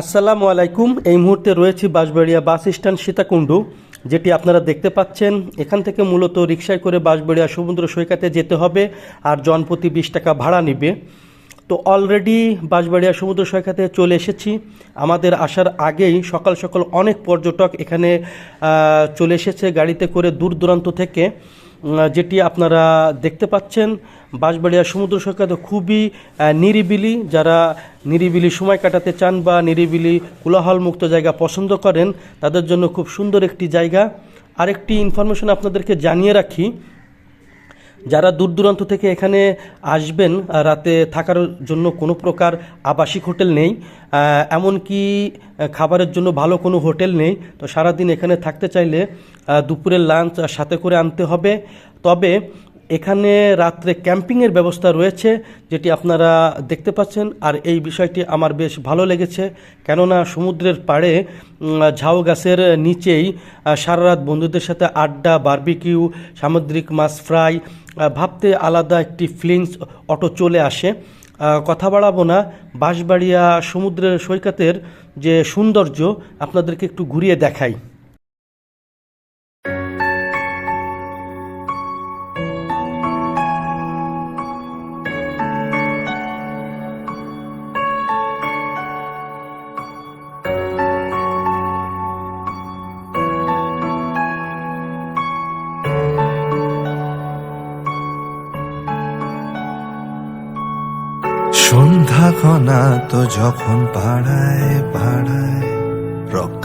আসসালামু আলাইকুম। এই মুহূর্তে রয়েছি বাঁশবাড়িয়া বাস স্ট্যান্ড সীতাকুণ্ডু, যেটি আপনারা দেখতে পাচ্ছেন। এখান থেকে মূলত রিক্সায় করে বাঁশবাড়িয়া সমুদ্র সৈকতে যেতে হবে আর জনপ্রতি বিশ টাকা ভাড়া নেবে। তো অলরেডি বাঁশবাড়িয়া সমুদ্র সৈকতে চলে এসেছি। আমাদের আসার আগেই সকাল সকাল অনেক পর্যটক এখানে চলে এসেছে গাড়িতে করে দূর দূরান্ত থেকে। যেটি আপনারা দেখতে পাচ্ছেন, বাঁশবাড়িয়া সমুদ্র সৈকত খুবই নিরিবিলি। যারা নিরিবিলি সময় কাটাতে চান বা নিরিবিলি কোলাহলমুক্ত জায়গা পছন্দ করেন, তাদের জন্য খুব সুন্দর একটি জায়গা। আরেকটি ইনফরমেশন আপনাদেরকে জানিয়ে রাখি যারা দূর দূরান্ত থেকে এখানে আসবেন রাতে থাকার জন্য কোনো প্রকার আবাসিক হোটেল নেই এমনকি খাবারের জন্য ভালো কোনো হোটেল নেই। তো সারাদিন এখানে থাকতে চাইলে দুপুরের লাঞ্চ সাথে করে আনতে হবে। তবে এখানে রাত্রে ক্যাম্পিংয়ের ব্যবস্থা রয়েছে, যেটি আপনারা দেখতে পাচ্ছেন। আর এই বিষয়টি আমার বেশ ভালো লেগেছে, কেননা সমুদ্রের পাড়ে ঝাউ গাছের নিচেই সারা রাত বন্ধুদের সাথে আড্ডা, বারবিকিউ, সামুদ্রিক মাছ ফ্রাই ভাবতে আলাদা একটি ফিলিংস অটো চলে আসে। কথা বাড়াবো না, বাঁশবাড়িয়া সমুদ্রের সৈকতের যে সৌন্দর্য, আপনাদেরকে একটু ঘুরিয়ে দেখাই। সন্ধ্যা ঘনা তো যখন পাড়ায় পাড়ায় রক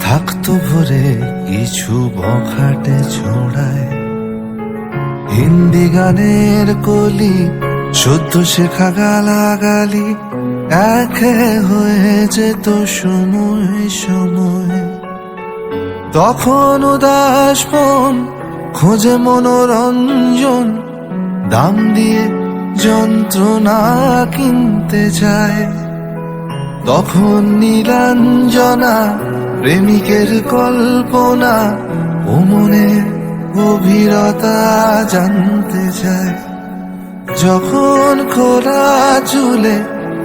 থাকতো ভরে কিছু বখাটে ছোড়ায়। হিন্দি গানের কলি সদ্য শেখা গালাগালি, একে হয়ে যেত সময় সময়। তখন উদাস মন, খোঁজে মনোরঞ্জন, দাম দিয়ে যন্ত্রণা কিনতে যায় তখন নীলাঞ্জনা, প্রেমিকের কল্পনা ও মনের গভীরতা জানতে চায়। যখন খোলা চুলে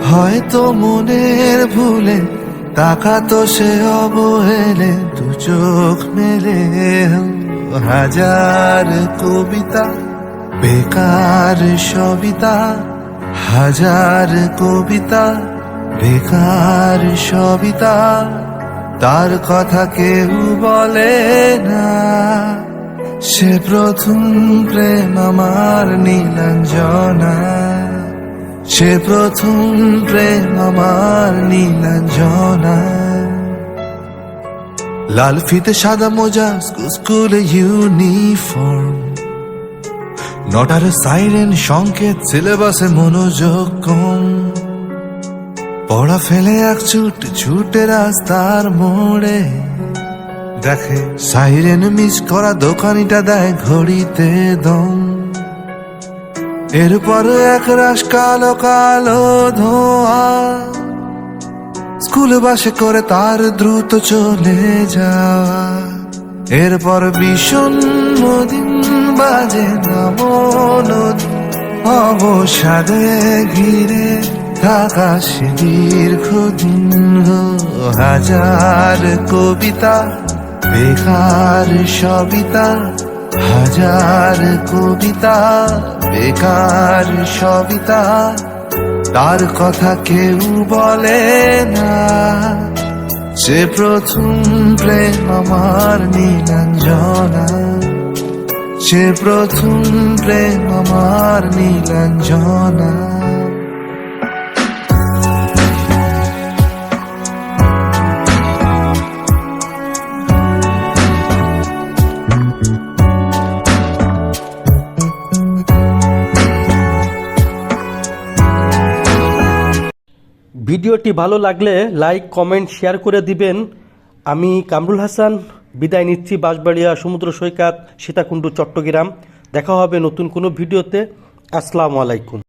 হয়তো মনের ভুলে তাকাতো সে অবহেলে দু চোখ মেলে হাজার কবিতা বেকার সবিতা, হাজার কবিতা, বেকার সবিতা, তার কথা কেউ বলে না। সে প্রথম প্রেম আমার নীলাঞ্জনা। সে প্রথম প্রেম আমার নীলাঞ্জনা। লাল ফিতে সাদা মোজা, স্কুল ইউনিফর্ম। নটার সাইরেন, সংকেত, সিলেবাসে মনোযোগ কম। পড়া ফেলে এক ছুট, ছুটে রাস্তার মোড়ে। দেখে সাইরেন মিস করা দোকানিটা দেয় ঘড়িতে দম। এরপর এক রাস কালো কালো ধোয়া। স্কুল বাসে করে তার দ্রুত চলে যাওয়া। এরপর ভীষণ দিন বাজে অবসাদে ঘিরে থাকা সে দীর্ঘদিন হাজার কবিতা, বেকার সবিতা, হাজার কবিতা, বেকার সবিতা। তার কথা কেউ বলে না, সে প্রথম প্রেম আমার নীলাঞ্জনা। সে প্রথম প্রেম আমার নীলাঞ্জনা। ভিডিওটি ভালো লাগলে লাইক, কমেন্ট, শেয়ার করে দিবেন। আমি কামরুল হাসান বিদায় নিচ্ছি বাঁশবাড়িয়া সমুদ্র সৈকত সীতাকুণ্ডু চট্টগ্রাম। দেখা হবে নতুন কোনো ভিডিওতে। আসসালামু আলাইকুম।